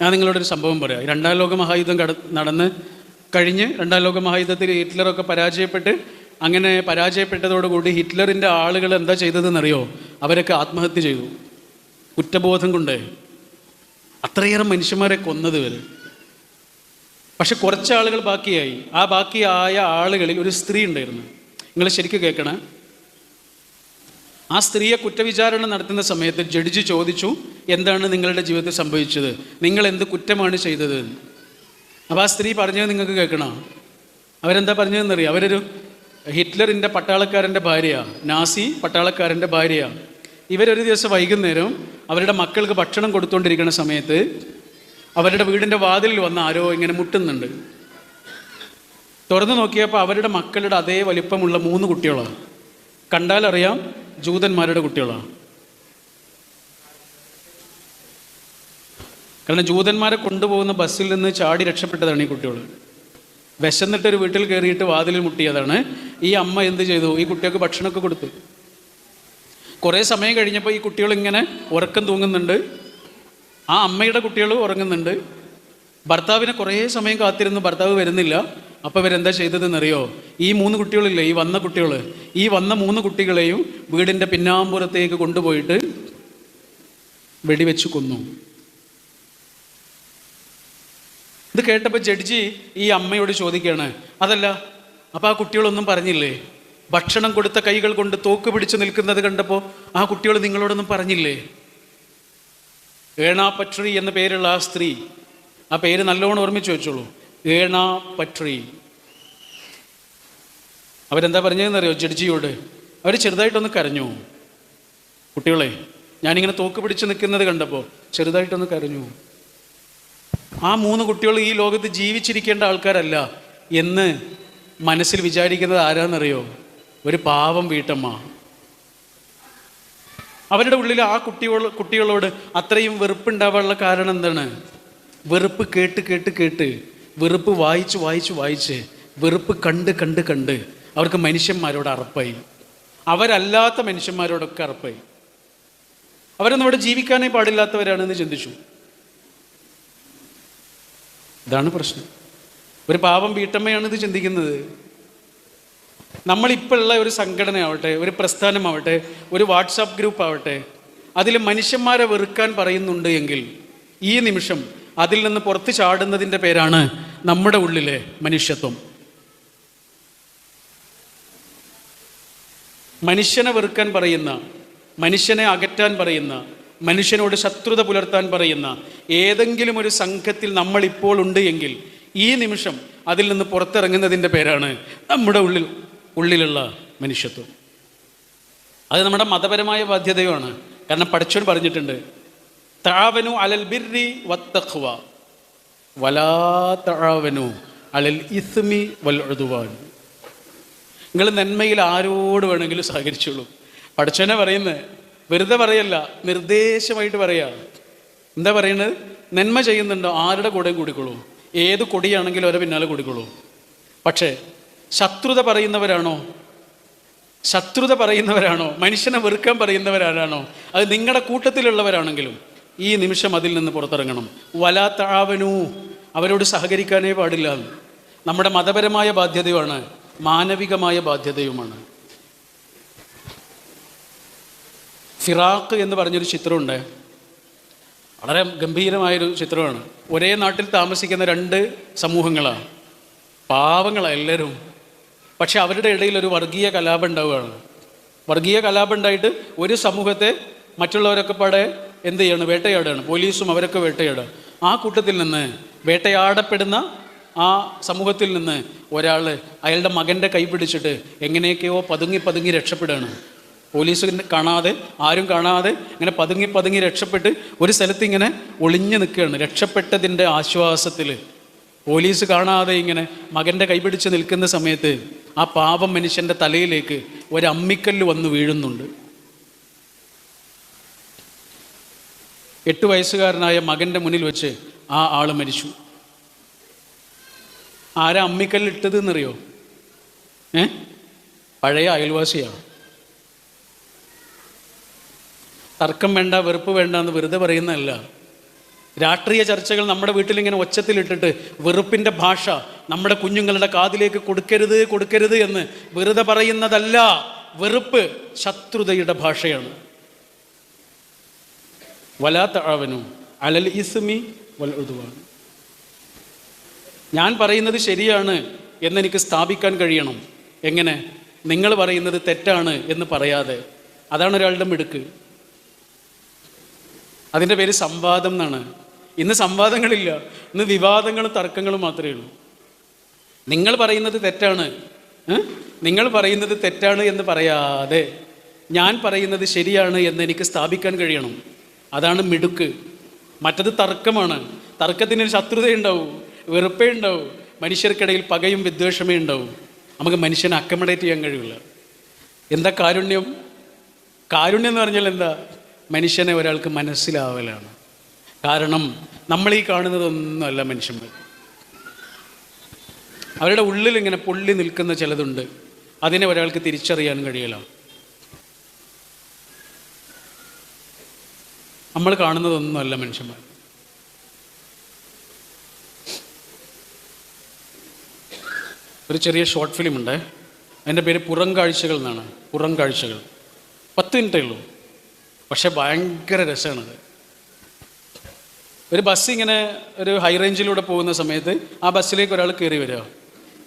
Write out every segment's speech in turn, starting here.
ഞാൻ നിങ്ങളോടൊരു സംഭവം പറയാം. രണ്ടാം ലോക മഹായുദ്ധം കട നടന്ന് കഴിഞ്ഞ് രണ്ടാം ലോക മഹായുദ്ധത്തിൽ ഹിറ്റ്ലറൊക്കെ പരാജയപ്പെട്ട് അങ്ങനെ പരാജയപ്പെട്ടതോടുകൂടി ഹിറ്റ്ലറിന്റെ ആളുകൾ എന്താ ചെയ്തതെന്നറിയോ? അവരൊക്കെ ആത്മഹത്യ ചെയ്തു. കുറ്റബോധം കൊണ്ട്. അത്രയേറെ മനുഷ്യന്മാരെ കൊന്നത് വരെ പക്ഷെ കുറച്ച് ആളുകൾ ബാക്കിയായി. ആ ബാക്കിയായ ആളുകളിൽ ഒരു സ്ത്രീ ഉണ്ടായിരുന്നു. നിങ്ങൾ ശരിക്കും കേൾക്കണേ? ആ സ്ത്രീയെ കുറ്റവിചാരണ നടത്തുന്ന സമയത്ത് ജഡ്ജി ചോദിച്ചു എന്താണ് നിങ്ങളുടെ ജീവിതത്തിൽ സംഭവിച്ചത്? നിങ്ങൾ എന്ത് കുറ്റമാണ് ചെയ്തത്? അപ്പോൾ ആ സ്ത്രീ പറഞ്ഞത് നിങ്ങൾക്ക് കേൾക്കണം. അവരെന്താ പറഞ്ഞതെന്നറിയാം? അവരൊരു ഹിറ്റ്ലറിന്റെ പട്ടാളക്കാരന്റെ ഭാര്യയാണ് നാസി പട്ടാളക്കാരന്റെ ഭാര്യയാണ് ഇവരൊരു ദിവസം വൈകുന്നേരം അവരുടെ മക്കൾക്ക് ഭക്ഷണം കൊടുത്തുകൊണ്ടിരിക്കുന്ന സമയത്ത് അവരുടെ വീടിന്റെ വാതിലിൽ വന്ന് ആരോ ഇങ്ങനെ മുട്ടുന്നുണ്ട്. തുറന്നു നോക്കിയപ്പോൾ അവരുടെ മക്കളുടെ അതേ വലിപ്പമുള്ള മൂന്ന് കുട്ടികളാണ് കണ്ടാലറിയാം ജൂതന്മാരുടെ കുട്ടികളാണ്. കാരണം ജൂതന്മാരെ കൊണ്ടുപോകുന്ന ബസ്സിൽ നിന്ന് ചാടി രക്ഷപ്പെട്ടതാണ് ഈ കുട്ടികൾ. വിശന്നിട്ടൊരു വീട്ടിൽ കയറിയിട്ട് വാതിലിൽ മുട്ടിയതാണ്. ഈ അമ്മ എന്ത് ചെയ്തു? ഈ കുട്ടികൾക്ക് ഭക്ഷണമൊക്കെ കൊടുത്തു. കുറേ സമയം കഴിഞ്ഞപ്പോൾ ഈ കുട്ടികൾ ഇങ്ങനെ ഉറക്കം തൂങ്ങുന്നുണ്ട്. ആ അമ്മയുടെ കുട്ടികൾ ഉറങ്ങുന്നുണ്ട്. ഭർത്താവിനെ കുറേ സമയം കാത്തിരുന്നു. ഭർത്താവ് വരുന്നില്ല. അപ്പോൾ ഇവരെന്താ ചെയ്തതെന്നറിയോ? ഈ മൂന്ന് കുട്ടികളില്ലേ ഈ വന്ന കുട്ടികൾ ഈ വന്ന മൂന്ന് കുട്ടികളെയും വീടിന്റെ പിന്നാമ്പുറത്തേക്ക് കൊണ്ടുപോയിട്ട് വെടിവെച്ച് കൊന്നു. ഇത് കേട്ടപ്പോൾ ജഡ്ജി ഈ അമ്മയോട് ചോദിക്കുകയാണ് അതല്ല അപ്പോൾ ആ കുട്ടികളൊന്നും പറഞ്ഞില്ലേ? ഭക്ഷണം കൊടുത്ത കൈകൾ കൊണ്ട് തോക്ക് പിടിച്ച് നിൽക്കുന്നത് കണ്ടപ്പോൾ ആ കുട്ടികൾ നിങ്ങളോടൊന്നും പറഞ്ഞില്ലേ? ഏണാപക്ഷി എന്ന പേരുള്ള ആ സ്ത്രീ ആ പേര് നല്ലോണം ഓർമ്മിച്ച് വെച്ചോളൂ. ഏണാ പട്രി. അവരെന്താ പറഞ്ഞതെന്നറിയോ ജഡ്ജിയോട്? അവർ ചെറുതായിട്ടൊന്ന് കരഞ്ഞു. കുട്ടികളെ ഞാനിങ്ങനെ തോക്ക് പിടിച്ച് നിൽക്കുന്നത് കണ്ടപ്പോൾ ചെറുതായിട്ടൊന്ന് കരഞ്ഞു. ആ മൂന്ന് കുട്ടികൾ ഈ ലോകത്ത് ജീവിച്ചിരിക്കേണ്ട ആൾക്കാരല്ല എന്ന് മനസ്സിൽ വിചാരിക്കുന്നത് ആരാന്നറിയോ? ഒരു പാവം വീട്ടമ്മ. അവരുടെ ഉള്ളിൽ ആ കുട്ടികൾ കുട്ടികളോട് അത്രയും വെറുപ്പുണ്ടാവാനുള്ള കാരണം എന്താണ്? വെറുപ്പ് കേട്ട് കേട്ട് കേട്ട് വെറുപ്പ് വായിച്ച് വായിച്ച് വായിച്ച് വെറുപ്പ് കണ്ട് കണ്ട് കണ്ട് അവർക്ക് മനുഷ്യന്മാരോട് അറപ്പായി. അവരല്ലാത്ത മനുഷ്യന്മാരോടൊക്കെ അറപ്പായി. അവരൊന്നും ഇവിടെ ജീവിക്കാനേ പാടില്ലാത്തവരാണെന്ന് ചിന്തിച്ചു. ഇതാണ് പ്രശ്നം. ഒരു പാവം വീട്ടമ്മയാണ് ഇത് ചിന്തിക്കുന്നത്. നമ്മളിപ്പോഴുള്ള ഒരു സംഘടനയാവട്ടെ ഒരു പ്രസ്ഥാനമാവട്ടെ ഒരു വാട്സാപ്പ് ഗ്രൂപ്പ് ആവട്ടെ അതിൽ മനുഷ്യന്മാരെ വെറുക്കാൻ പറയുന്നുണ്ട് എങ്കിൽ ഈ നിമിഷം അതിൽ നിന്ന് പുറത്ത് ചാടുന്നതിന്റെ പേരാണ് നമ്മുടെ ഉള്ളിലെ മനുഷ്യത്വം. മനുഷ്യനെ വെറുക്കാൻ പറയുന്ന മനുഷ്യനെ അകറ്റാൻ പറയുന്ന മനുഷ്യനോട് ശത്രുത പുലർത്താൻ പറയുന്ന ഏതെങ്കിലും ഒരു സംഘത്തിൽ നമ്മൾ ഇപ്പോൾ ഉണ്ട് എങ്കിൽ ഈ നിമിഷം അതിൽ നിന്ന് പുറത്തിറങ്ങുന്നതിന്റെ പേരാണ് നമ്മുടെ ഉള്ളിൽ ഉള്ളിലുള്ള മനുഷ്യത്വം. അത് നമ്മുടെ മതപരമായ ബാധ്യതയുമാണ്. കാരണം പഠിച്ചവൻ പറഞ്ഞിട്ടുണ്ട് താവനു അലൽ ബിർരി വത്തഖ്വ. വലാ താവനു അലൽ ഇസ്മി വൽ നിങ്ങൾ നന്മയിൽ ആരോട് വേണമെങ്കിലും സഹകരിച്ചോളൂ. പഠിച്ചനെ പറയുന്നത് വെറുതെ പറയല്ല നിർദ്ദേശമായിട്ട് പറയാ. എന്താ പറയുന്നത് നന്മ ചെയ്യുന്നുണ്ടോ? ആരുടെ കൂടെയും കൂടിക്കോളൂ. ഏത് കൊടിയാണെങ്കിലും അവരെ പിന്നാലെ കൂടിക്കോളൂ. പക്ഷേ ശത്രുത പറയുന്നവരാണോ? ശത്രുത പറയുന്നവരാണോ? മനുഷ്യനെ വെറുക്കാൻ പറയുന്നവരാരാണോ? അത് നിങ്ങളുടെ കൂട്ടത്തിലുള്ളവരാണെങ്കിലും. ഈ നിമിഷം അതിൽ നിന്ന് പുറത്തിറങ്ങണം. വലാത്താവനു അവരോട് സഹകരിക്കാനേ പാടില്ല. നമ്മുടെ മതപരമായ ബാധ്യതയുമാണ് മാനവികമായ ബാധ്യതയുമാണ്. ഫിറാഖ് എന്ന് പറഞ്ഞൊരു ചിത്രമുണ്ട്. വളരെ ഗംഭീരമായൊരു ചിത്രമാണ്. ഒരേ നാട്ടിൽ താമസിക്കുന്ന രണ്ട് സമൂഹങ്ങളാണ്. പാവങ്ങളാണ് എല്ലാവരും. പക്ഷെ അവരുടെ ഇടയിൽ ഒരു വർഗീയ കലാപം ഉണ്ടാവുകയാണ്. വർഗീയ കലാപം ഉണ്ടായിട്ട് ഒരു സമൂഹത്തെ മറ്റുള്ളവരൊക്കെ പാടെ എന്ത് ചെയ്യണം? വേട്ടയാടുകയാണ്. പോലീസും അവരൊക്കെ വേട്ടയാടുക. ആ കൂട്ടത്തിൽ നിന്ന് വേട്ടയാടപ്പെടുന്ന ആ സമൂഹത്തിൽ നിന്ന് ഒരാൾ അയാളുടെ മകന്റെ കൈ പിടിച്ചിട്ട് എങ്ങനെയൊക്കെയോ പതുങ്ങി പതുങ്ങി രക്ഷപ്പെടുകയാണ്. പോലീസ് കാണാതെ ആരും കാണാതെ ഇങ്ങനെ പതുങ്ങി പതുങ്ങി രക്ഷപ്പെട്ട് ഒരു സ്ഥലത്ത് ഇങ്ങനെ ഒളിഞ്ഞു നിൽക്കുകയാണ്. രക്ഷപ്പെട്ടതിന്റെ ആശ്വാസത്തിൽ പോലീസ് കാണാതെ ഇങ്ങനെ മകന്റെ കൈപിടിച്ച് നിൽക്കുന്ന സമയത്ത് ആ പാപം മനുഷ്യന്റെ തലയിലേക്ക് ഒരു അമ്മിക്കല്ല് വന്ന് വീഴുന്നുണ്ട്. എട്ട് വയസ്സുകാരനായ മകന്റെ മുന്നിൽ വെച്ച് ആ ആൾ മരിച്ചു. ആരാ അമ്മിക്കല്ലിട്ടത് എന്നറിയോ ഏ? പഴയ അയൽവാസിയാണ് തർക്കം വേണ്ട വെറുപ്പ് വേണ്ട എന്ന് വെറുതെ പറയുന്നതല്ല. രാഷ്ട്രീയ ചർച്ചകൾ നമ്മുടെ വീട്ടിലിങ്ങനെ ഒച്ചത്തിലിട്ടിട്ട് വെറുപ്പിന്റെ ഭാഷ നമ്മുടെ കുഞ്ഞുങ്ങളുടെ കാതിലേക്ക് കൊടുക്കരുത് കൊടുക്കരുത് എന്ന് വെറുതെ പറയുന്നതല്ല. വെറുപ്പ് ശത്രുതയുടെ ഭാഷയാണ്. വലാത്ത അവനു അലൽ ഇസ്മി വൽ ഉദ്വാൻ. ഞാൻ പറയുന്നത് ശരിയാണ് എന്നെനിക്ക് സ്ഥാപിക്കാൻ കഴിയണം. എങ്ങനെ? നിങ്ങൾ പറയുന്നത് തെറ്റാണ് എന്ന് പറയാതെ. അതാണ് ഒരാളുടെ മിടുക്ക്. അതിന്റെ പേര് സംവാദം എന്നാണ്. ഇന്ന് സംവാദങ്ങളില്ല. ഇന്ന് വിവാദങ്ങളും തർക്കങ്ങളും മാത്രമേ ഉള്ളൂ. നിങ്ങൾ പറയുന്നത് തെറ്റാണ്. നിങ്ങൾ പറയുന്നത് തെറ്റാണ് എന്ന് പറയാതെ ഞാൻ പറയുന്നത് ശരിയാണ് എന്ന് എനിക്ക് സ്ഥാപിക്കാൻ കഴിയണം. അതാണ് മിടുക്ക്. മറ്റത് തർക്കമാണ്. തർക്കത്തിന് ശത്രുതയുണ്ടാവും വെറുപ്പേ ഉണ്ടാവും. മനുഷ്യർക്കിടയിൽ പകയും വിദ്വേഷമേ ഉണ്ടാവും. നമുക്ക് മനുഷ്യനെ അക്കമഡേറ്റ് ചെയ്യാൻ കഴിയില്ല. എന്താ കാരുണ്യം? കാരുണ്യം എന്ന് പറഞ്ഞാൽ എന്താ? മനുഷ്യനെ ഒരാൾക്ക് മനസ്സിലാവലാണ്. കാരണം നമ്മൾ ഈ കാണുന്നതൊന്നുമല്ല മനുഷ്യന്മാർ. അവരുടെ ഉള്ളിൽ ഇങ്ങനെ പൊള്ളി നിൽക്കുന്ന ചിലതുണ്ട്. അതിനെ ഒരാൾക്ക് തിരിച്ചറിയാൻ കഴിയില്ല. നമ്മൾ കാണുന്നതൊന്നുമല്ല മനുഷ്യന്മാർ. ഒരു ചെറിയ ഷോർട്ട് ഫിലിം ഉണ്ട്. അതിന്റെ പേര് പുറം കാഴ്ചകൾ എന്നാണ്. പുറം കാഴ്ചകൾ. പത്ത് മിനിറ്റേ ഉള്ളൂ. പക്ഷേ ഭയങ്കര രസമാണത്. ഒരു ബസ് ഇങ്ങനെ ഒരു ഹൈ റേഞ്ചിലൂടെ പോകുന്ന സമയത്ത് ആ ബസ്സിലേക്ക് ഒരാൾ കയറി വരിക.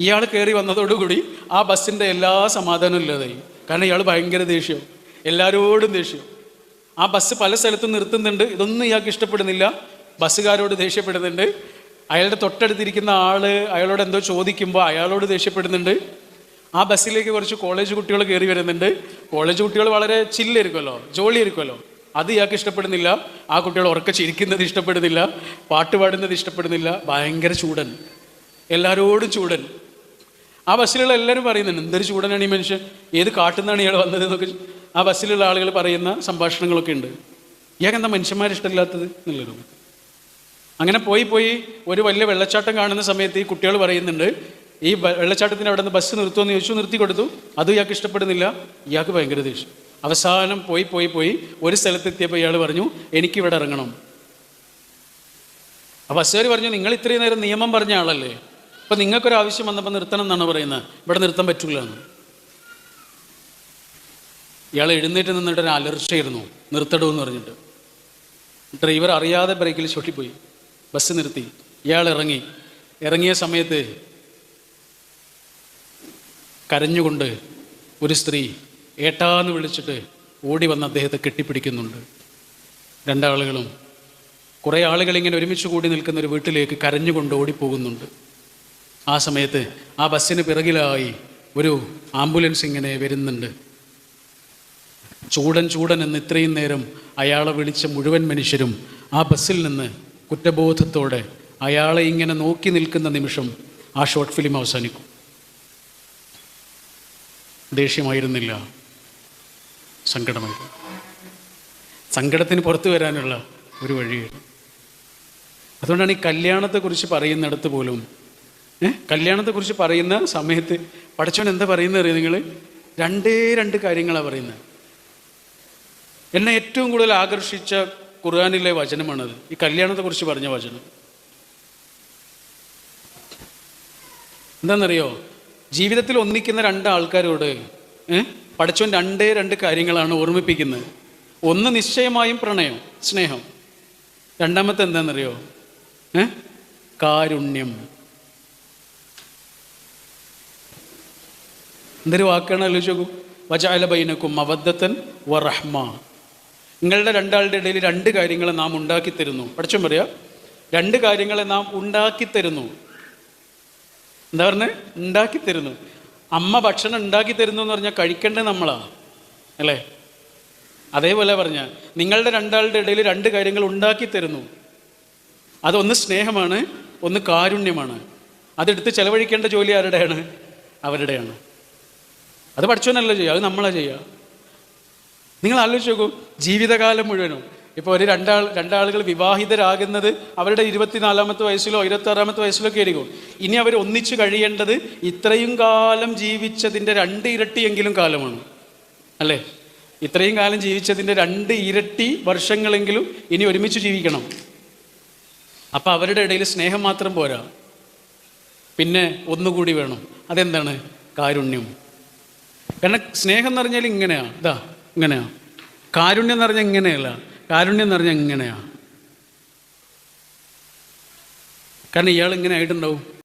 ഇയാൾ കയറി വന്നതോടുകൂടി ആ ബസ്സിന്റെ എല്ലാ സമാധാനവും ഇല്ലാതായി. കാരണം ഇയാൾ ഭയങ്കര ദേഷ്യം. എല്ലാവരോടും ദേഷ്യം. ആ ബസ് പല സ്ഥലത്തും നിർത്തുന്നുണ്ട്. ഇതൊന്നും ഇയാൾക്ക് ഇഷ്ടപ്പെടുന്നില്ല. ബസ്സുകാരോട് ദേഷ്യപ്പെടുന്നുണ്ട്. അയാളുടെ തൊട്ടടുത്തിരിക്കുന്ന ആൾ അയാളോട് എന്തോ ചോദിക്കുമ്പോൾ അയാളോട് ദേഷ്യപ്പെടുന്നുണ്ട്. ആ ബസ്സിലേക്ക് കുറച്ച് കോളേജ് കുട്ടികൾ കയറി വരുന്നുണ്ട്. കോളേജ് കുട്ടികൾ വളരെ ചില്ലായിരിക്കുമല്ലോ ജോളിയായിരിക്കുമല്ലോ അത് ഇയാൾക്ക് ഇഷ്ടപ്പെടുന്നില്ല. ആ കുട്ടികൾ ഉറക്ക ചിരിക്കുന്നത് ഇഷ്ടപ്പെടുന്നില്ല. പാട്ട് പാടുന്നത് ഇഷ്ടപ്പെടുന്നില്ല. ഭയങ്കര ചൂടൻ. എല്ലാവരോടും ചൂടൻ. ആ ബസ്സിലുള്ള എല്ലാവരും പറയുന്നുണ്ട് എന്തൊരു ചൂടനാണ് ഈ മനുഷ്യൻ? ഏത് കാട്ടുന്നാണ് ഇയാൾ വന്നത്? എന്നൊക്കെ. ആ ബസ്സിലുള്ള ആളുകൾ പറയുന്ന സംഭാഷണങ്ങളൊക്കെ ഉണ്ട്. ഇയാൾക്ക് എന്താ മനുഷ്യന്മാരെ ഇഷ്ടമില്ലാത്തത് എന്നുള്ളൊരു അങ്ങനെ പോയി പോയി ഒരു വലിയ വെള്ളച്ചാട്ടം കാണുന്ന സമയത്ത് ഈ കുട്ടികൾ പറയുന്നുണ്ട് ഈ വെള്ളച്ചാട്ടത്തിന് അവിടെ നിന്ന് ബസ് നിർത്തുമെന്ന് ചോദിച്ചു നിർത്തി കൊടുത്തു. അത് ഇയാൾക്ക് ഇഷ്ടപ്പെടുന്നില്ല. ഇയാൾക്ക് ഭയങ്കര ദേഷ്യം. അവസാനം പോയി പോയി പോയി ഒരു സ്ഥലത്തെത്തിയപ്പോൾ ഇയാൾ പറഞ്ഞു എനിക്ക് ഇവിടെ ഇറങ്ങണം. ആ ബസ്സുകാർ പറഞ്ഞു നിങ്ങൾ ഇത്രയും നേരം നിയമം പറഞ്ഞ ആളല്ലേ? അപ്പം നിങ്ങൾക്കൊരു ആവശ്യം വന്നപ്പോൾ നിർത്തണം എന്നാണ് പറയുന്നത്? ഇവിടെ നിർത്താൻ പറ്റില്ല എന്ന്. ഇയാൾ എഴുന്നേറ്റ് നിന്നിട്ട് ഒരു അലർച്ചയായിരുന്നു. നിർത്തണമെന്ന് പറഞ്ഞിട്ട്. ഡ്രൈവർ അറിയാതെ ബ്രേക്കിൽ ചൊട്ടിപ്പോയി. ബസ് നിർത്തി. ഇയാൾ ഇറങ്ങി. ഇറങ്ങിയ സമയത്ത് കരഞ്ഞുകൊണ്ട് ഒരു സ്ത്രീ ഏട്ടാന്ന് വിളിച്ചിട്ട് ഓടി വന്ന് അദ്ദേഹത്തെ കെട്ടിപ്പിടിക്കുന്നുണ്ട്. രണ്ടാളുകളും കുറേ ആളുകൾ ഇങ്ങനെ ഒരുമിച്ച് കൂടി നിൽക്കുന്ന ഒരു വീട്ടിലേക്ക് കരഞ്ഞുകൊണ്ട് ഓടിപ്പോകുന്നുണ്ട്. ആ സമയത്ത് ആ ബസ്സിന് പിറകിലായി ഒരു ആംബുലൻസ് ഇങ്ങനെ വരുന്നുണ്ട്. ചൂടൻ ചൂടൻ എന്ന് ഇത്രയും നേരം അയാളെ വിളിച്ച മുഴുവൻ മനുഷ്യരും ആ ബസ്സിൽ നിന്ന് കുറ്റബോധത്തോടെ അയാളെ ഇങ്ങനെ നോക്കി നിൽക്കുന്ന നിമിഷം ആ ഷോർട്ട് ഫിലിം അവസാനിക്കും. ദേഷ്യമായിരുന്നില്ല. സങ്കടമായിരുന്നു. സങ്കടത്തിന് പുറത്തു വരാനുള്ള ഒരു വഴിയാണ് അതുകൊണ്ടാണ് ഈ കല്യാണത്തെക്കുറിച്ച് പറയുന്നിടത്ത് പോലും ഏ? കല്യാണത്തെക്കുറിച്ച് പറയുന്ന സമയത്ത് പഠിച്ചവൻ എന്താ പറയുന്നത് അറിയാം നിങ്ങൾ? രണ്ടേ രണ്ട് കാര്യങ്ങളാണ് പറയുന്നത്. എന്നെ ഏറ്റവും കൂടുതൽ ആകർഷിച്ച ഖുർആാനിലെ വചനമാണത്. ഈ കല്യാണത്തെക്കുറിച്ച് പറഞ്ഞ വചനം. എന്താണെന്നറിയോ? ജീവിതത്തിൽ ഒന്നിക്കുന്ന രണ്ട് ആൾക്കാരോട് പഠിച്ചവൻ രണ്ടേ രണ്ട് കാര്യങ്ങളാണ് ഓർമ്മിപ്പിക്കുന്നത്. ഒന്ന് നിശ്ചയമായും പ്രണയം സ്നേഹം. രണ്ടാമത്തെ എന്താണെന്നറിയോ? കാരുണ്യം. എന്തൊരു വാക്കാണ് ആലോചിച്ചു നോക്കൂ. വജാല ബൈനക്കും വറഹ്മ. നിങ്ങളുടെ രണ്ടാളുടെ ഇടയിൽ രണ്ട് കാര്യങ്ങളെ നാം ഉണ്ടാക്കി തരുന്നു. പറയാ. രണ്ട് കാര്യങ്ങളെ നാം ഉണ്ടാക്കി തരുന്നു. എന്താ പറഞ്ഞത് ഉണ്ടാക്കി തരുന്നു. അമ്മ ഭക്ഷണം ഉണ്ടാക്കി തരുന്നു എന്ന് പറഞ്ഞാൽ കഴിക്കേണ്ടത് നമ്മളാ. അല്ലേ? അതേപോലെ പറഞ്ഞ നിങ്ങളുടെ രണ്ടാളുടെ ഇടയിൽ രണ്ട് കാര്യങ്ങൾ ഉണ്ടാക്കി തരുന്നു. അതൊന്ന് സ്നേഹമാണ് ഒന്ന് കാരുണ്യമാണ്. അതെടുത്ത് ചെലവഴിക്കേണ്ട ജോലി ആരുടെയാണ്? അവരുടെയാണ്. അത് പഠിച്ചവനല്ല ചെയ്യുക അത് നമ്മളാണ് ചെയ്യുക. നിങ്ങൾ ആലോചിച്ച് നോക്കൂ ജീവിതകാലം മുഴുവനും ഇപ്പോൾ ഒരു രണ്ടാൾ രണ്ടാളുകൾ വിവാഹിതരാകുന്നത് അവരുടെ ഇരുപത്തിനാലാമത്തെ വയസ്സിലോ ഇരുപത്താറാമത്തെ വയസ്സിലോ കയറിക്കും ഇനി അവർ ഒന്നിച്ചു കഴിയേണ്ടത് ഇത്രയും കാലം ജീവിച്ചതിന്റെ രണ്ട് ഇരട്ടിയെങ്കിലും കാലമാണ്. അല്ലേ? ഇത്രയും കാലം ജീവിച്ചതിന്റെ രണ്ട് ഇരട്ടി വർഷങ്ങളെങ്കിലും ഇനി ഒരുമിച്ച് ജീവിക്കണം. അപ്പം അവരുടെ ഇടയിൽ സ്നേഹം മാത്രം പോരാ. പിന്നെ ഒന്നുകൂടി വേണം. അതെന്താണ്? കാരുണ്യം. കാരണം സ്നേഹം എന്ന് പറഞ്ഞാൽ ഇങ്ങനെയാ. ഇതാ ഇങ്ങനെയാ. കാരുണ്യം എന്ന് പറഞ്ഞാൽ ഇങ്ങനെയല്ല. കാരുണ്യം എന്ന് പറഞ്ഞാൽ ഇങ്ങനെയാ. കാരണം ഇയാൾ ഇങ്ങനെ ആയിട്ടുണ്ടാവും.